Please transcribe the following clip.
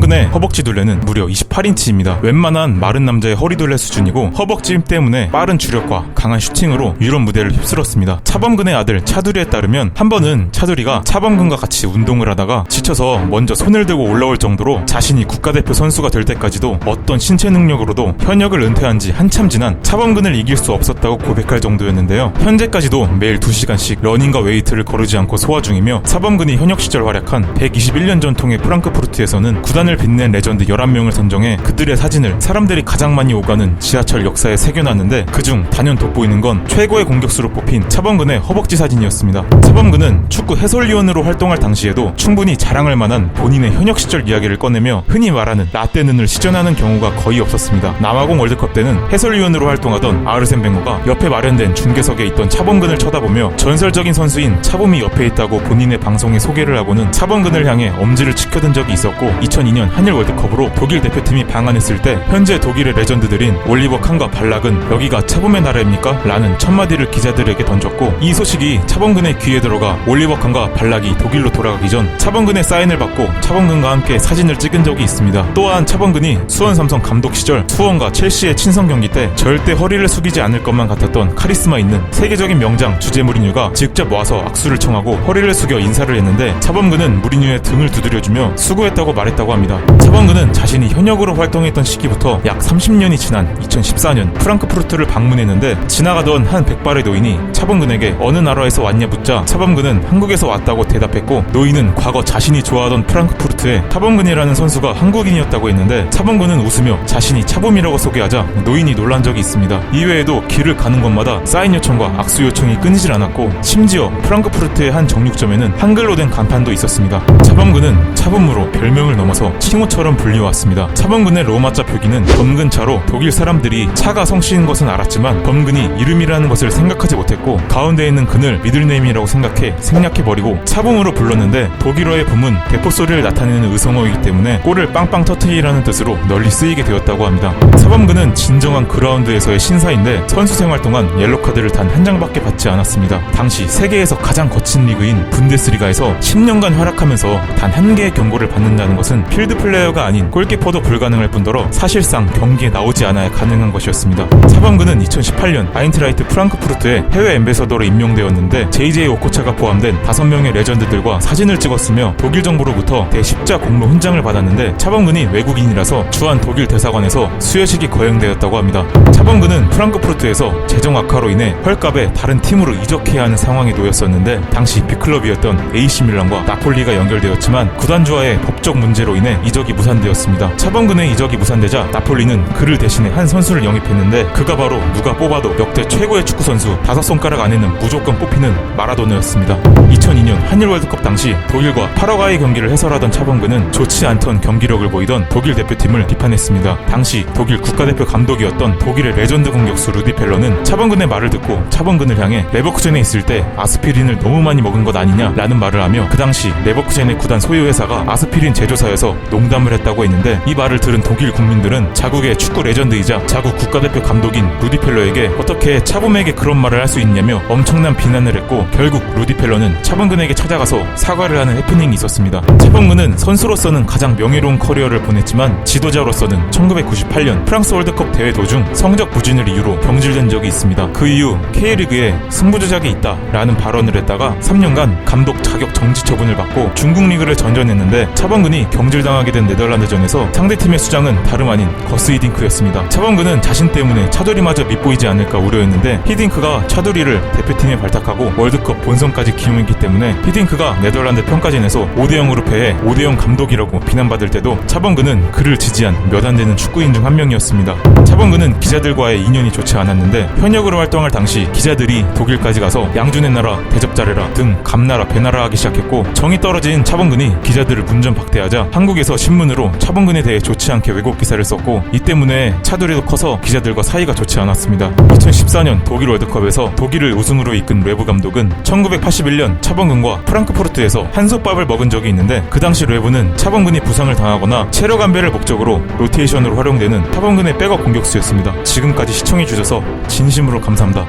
차범근의 허벅지 둘레는 무려 28인치입니다. 웬만한 마른 남자의 허리 둘레 수준이고 허벅지 힘 때문에 빠른 주력과 강한 슈팅으로 유럽 무대를 휩쓸었습니다. 차범근의 아들 차두리에 따르면 한 번은 차두리가 차범근과 같이 운동을 하다가 지쳐서 먼저 손을 들고 올라올 정도로 자신이 국가대표 선수가 될 때까지도 어떤 신체 능력으로도 현역을 은퇴한 지 한참 지난 차범근을 이길 수 없었다고 고백할 정도였는데요. 현재까지도 매일 2시간씩 러닝과 웨이트를 거르지 않고 소화 중이며 차범근이 현역 시절 활약한 121년 전통의 프랑크푸르트에서는 구단을 빛낸 레전드 11명을 선정해 그들의 사진을 사람들이 가장 많이 오가는 지하철 역사에 새겨놨는데 그중 단연 돋보이는 건 최고의 공격수로 뽑힌 차범근의 허벅지 사진이었습니다. 차범근은 축구 해설위원으로 활동할 당시에도 충분히 자랑할 만한 본인의 현역 시절 이야기를 꺼내며 흔히 말하는 라떼 눈을 시전하는 경우가 거의 없었습니다. 남아공 월드컵 때는 해설위원으로 활동하던 아르센 벵거가 옆에 마련된 중계석에 있던 차범근을 쳐다보며 전설적인 선수인 차범이 옆에 있다고 본인의 방송에 소개를 하고는 차범근을 향해 엄지를 치켜든 적이 있었고 2002년 한일 월드컵으로 독일 대표팀이 방한했을 때 현재 독일의 레전드들인 올리버 칸과 발락은 여기가 차범의 나라입니까? 라는 첫마디를 기자들에게 던졌고 이 소식이 차범근의 귀에 들어가 올리버 칸과 발락이 독일로 돌아가기 전 차범근의 사인을 받고 차범근과 함께 사진을 찍은 적이 있습니다. 또한 차범근이 수원 삼성 감독 시절 수원과 첼시의 친선 경기 때 절대 허리를 숙이지 않을 것만 같았던 카리스마 있는 세계적인 명장 주제 무리뉴가 직접 와서 악수를 청하고 허리를 숙여 인사를 했는데 차범근은 무리뉴의 등을 두드려주며 수고했다고 말했다고 합니다. 차범근은 자신이 현역으로 활동했던 시기부터 약 30년이 지난 2014년 프랑크푸르트를 방문했는데 지나가던 한 백발의 노인이 차범근에게 어느 나라에서 왔냐 묻자 차범근은 한국에서 왔다고 대답했고 노인은 과거 자신이 좋아하던 프랑크푸르트에 차범근이라는 선수가 한국인이었다고 했는데 차범근은 웃으며 자신이 차범이라고 소개하자 노인이 놀란 적이 있습니다. 이외에도 길을 가는 곳마다 사인 요청과 악수 요청이 끊이질 않았고 심지어 프랑크푸르트의 한 정육점에는 한글로 된 간판도 있었습니다. 차범근은 차범으로 별명을 넘어서 칭호처럼 불리워왔습니다. 차범근의 로마자 표기는 범근차로 독일 사람들이 차가 성씨인 것은 알았지만 범근이 이름이라는 것을 생각하지 못했고 가운데 있는 근을 미들네임이라고 생각해 생략해버리고 차범으로 불렀는데 독일어의 봄은 대포 소리를 나타내는 의성어이기 때문에 골을 빵빵 터트리라는 뜻으로 널리 쓰이게 되었다고 합니다. 차범근은 진정한 그라운드에서의 신사인데 선수 생활 동안 옐로 카드를 단 한 장밖에 받지 않았습니다. 당시 세계에서 가장 거친 리그인 분데스리가에서 10년간 활약하면서 단 한 개의 경고를 받는다는 것은 필드 플레이어가 아닌 골키퍼도 불가능할 뿐더러 사실상 경기에 나오지 않아야 가능한 것이었습니다. 차범근은 2018년 아인트라이트 프랑크푸르트에 해외 엠베서더로 임명되었는데 JJ 오코차가 포함된 5명의 레전드들과 사진을 찍었으며 독일 정부로부터 대십자 공로 훈장을 받았는데 차범근이 외국인이라서 주한 독일 대사관에서 수여식이 거행되었다고 합니다. 차범근은 프랑크푸르트에서 재정 악화로 인해 헐값에 다른 팀으로 이적해야 하는 상황에 놓였었는데 당시 빅클럽이었던 AC 밀란과 나폴리가 연결되었지만 구단주와의 법적 문제로 인해 이적이 무산되었습니다. 차범근의 이적이 무산되자 나폴리는 그를 대신해 한 선수를 영입했는데 그가 바로 누가 뽑아도 역대 최고의 축구 선수 다섯 손가락 안에는 무조건 뽑히는 마라도너였습니다. 2002년 한일 월드컵 당시 독일과 파라과이 경기를 해설하던 차범근은 좋지 않던 경기력을 보이던 독일 대표팀을 비판했습니다. 당시 독일 국가대표 감독이었던 독일의 레전드 공격수 루디 펠러는 차범근의 말을 듣고 차범근을 향해 레버쿠젠에 있을 때 아스피린을 너무 많이 먹은 것 아니냐라는 말을 하며 그 당시 레버쿠젠의 구단 소유 회사가 아스피린 제조사여서 농담을 했다고 했는데 이 말을 들은 독일 국민들은 자국의 축구 레전드이자 자국 국가대표 감독인 루디 펠러에게 어떻게 차범에게 그런 말을 할 수 있냐며 엄청난 비난을 했고 결국 루디 펠러는 차범근에게 찾아가서 사과를 하는 해프닝이 있었습니다. 차범근은 선수로서는 가장 명예로운 커리어를 보냈지만 지도자로서는 1998년 프랑스 월드컵 대회 도중 성적 부진을 이유로 경질된 적이 있습니다. 그 이후 K리그에 승부조작이 있다 라는 발언을 했다가 3년간 감독 자격 정지 처분을 받고 중국 리그를 전전했는데 차범근이 경질당 하게 된 네덜란드전에서 상대팀의 수장은 다름 아닌 거스 히딩크였습니다. 차범근은 자신 때문에 차두리마저 밑보이지 않을까 우려했는데 히딩크가 차두리를 대표팀에 발탁하고 월드컵 본선까지 기용했기 때문에 히딩크가 네덜란드 평가전에서 5대0으로 패해 5대0 감독이라고 비난받을 때도 차범근은 그를 지지한 몇 안 되는 축구인 중 한 명이었습니다. 차범근은 기자들과의 인연이 좋지 않았는데 현역으로 활동할 당시 기자들이 독일까지 가서 양준의 나라 대접잘해라 등 감나라 배나라 하기 시작했고 정이 떨어진 차범근이 기자들을 문전 박대하자 한국에서 신문으로 차범근에 대해 좋지 않게 왜곡 기사를 썼고 이 때문에 차두리도 커서 기자들과 사이가 좋지 않았습니다. 2014년 독일 월드컵에서 독일을 우승으로 이끈 레브 감독은 1981년 차범근과 프랑크푸르트에서 한솥밥을 먹은 적이 있는데 그 당시 레브는 차범근이 부상을 당하거나 체력 안배를 목적으로 로테이션으로 활용되는 차범근의 백업 공격수였습니다. 지금까지 시청해주셔서 진심으로 감사합니다.